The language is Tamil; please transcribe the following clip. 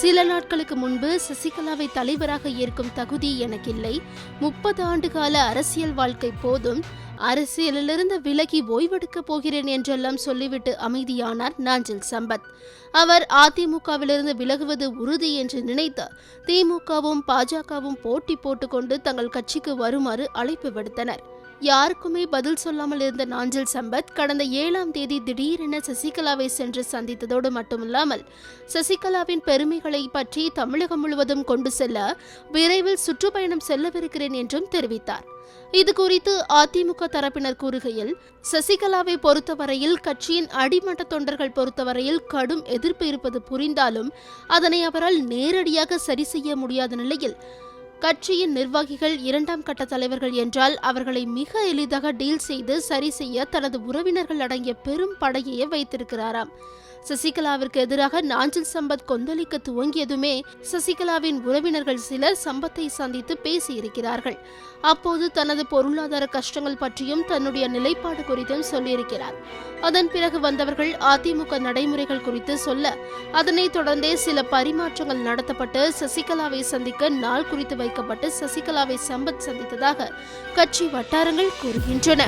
சில நாட்களுக்கு முன்பு சசிகலாவை தலைவராக ஏற்கும் தகுதி எனக்கில்லை. முப்பது ஆண்டு கால அரசியல் வாழ்க்கை போதும் அரசியலிலிருந்து விலகி ஓய்வெடுக்கப் போகிறேன் என்றெல்லாம் சொல்லிவிட்டு அமைதியானார் நாஞ்சில் சம்பத். அவர் அதிமுகவிலிருந்து விலகுவது உறுதி என்று நினைத்து திமுகவும் பாஜகவும் போட்டி போட்டுக்கொண்டு தங்கள் கட்சிக்கு வருமாறு அழைப்பு விடுத்தனர். யாருக்குமே பதில் சொல்லாமல் இருந்த நாஞ்சில் சம்பத் கடந்த ஏழாம் தேதி திடீரென சசிகலாவை சென்று சந்தித்ததோடு மட்டுமில்லாமல் சசிகலாவின் பெருமைகளை பற்றி தமிழகம் முழுவதும் கொண்டு செல்ல விரைவில் சுற்றுப்பயணம் செல்லவிருக்கிறேன் என்றும் தெரிவித்தார். இது குறித்து அதிமுக தரப்பினர் கூறுகையில் சசிகலாவை பொறுத்தவரையில் கட்சியின் அடிமட்ட தொண்டர்கள் பொறுத்தவரையில் கடும் எதிர்ப்பு இருப்பது புரிந்தாலும் அதனை அவரால் நேரடியாக சரி செய்ய முடியாத நிலையில் கட்சியின் நிர்வாகிகள் இரண்டாம் கட்ட தலைவர்கள் என்றால் அவர்களை மிக எளிதாக டீல் செய்து சரி செய்ய தனது உறவினர்கள் அடங்கிய பெரும் படையையே வைத்திருக்கிறாராம். சசிகலாவிற்கு எதிராக நாஞ்சில் சம்பத் கொந்தளிக்க துவங்கியதுமே சசிகலாவின் உறவினர்கள் சிலர் சம்பத்தை சந்தித்து பேசியிருக்கிறார்கள். அப்போது தனது பொருளாதார கஷ்டங்கள் பற்றியும் தன்னுடைய நிலைப்பாடு குறித்தும் சொல்லியிருக்கிறார். அதன் பிறகு வந்தவர்கள் அதிமுக நடைமுறைகள் குறித்து சொல்ல அதனைத் தொடர்ந்தே சில பரிமாற்றங்கள் நடத்தப்பட்டு சசிகலாவை சந்திக்க நாள் குறித்து வைக்கப்பட்டு சசிகலாவை சம்பத் சந்தித்ததாக கட்சி வட்டாரங்கள் கூறுகின்றன.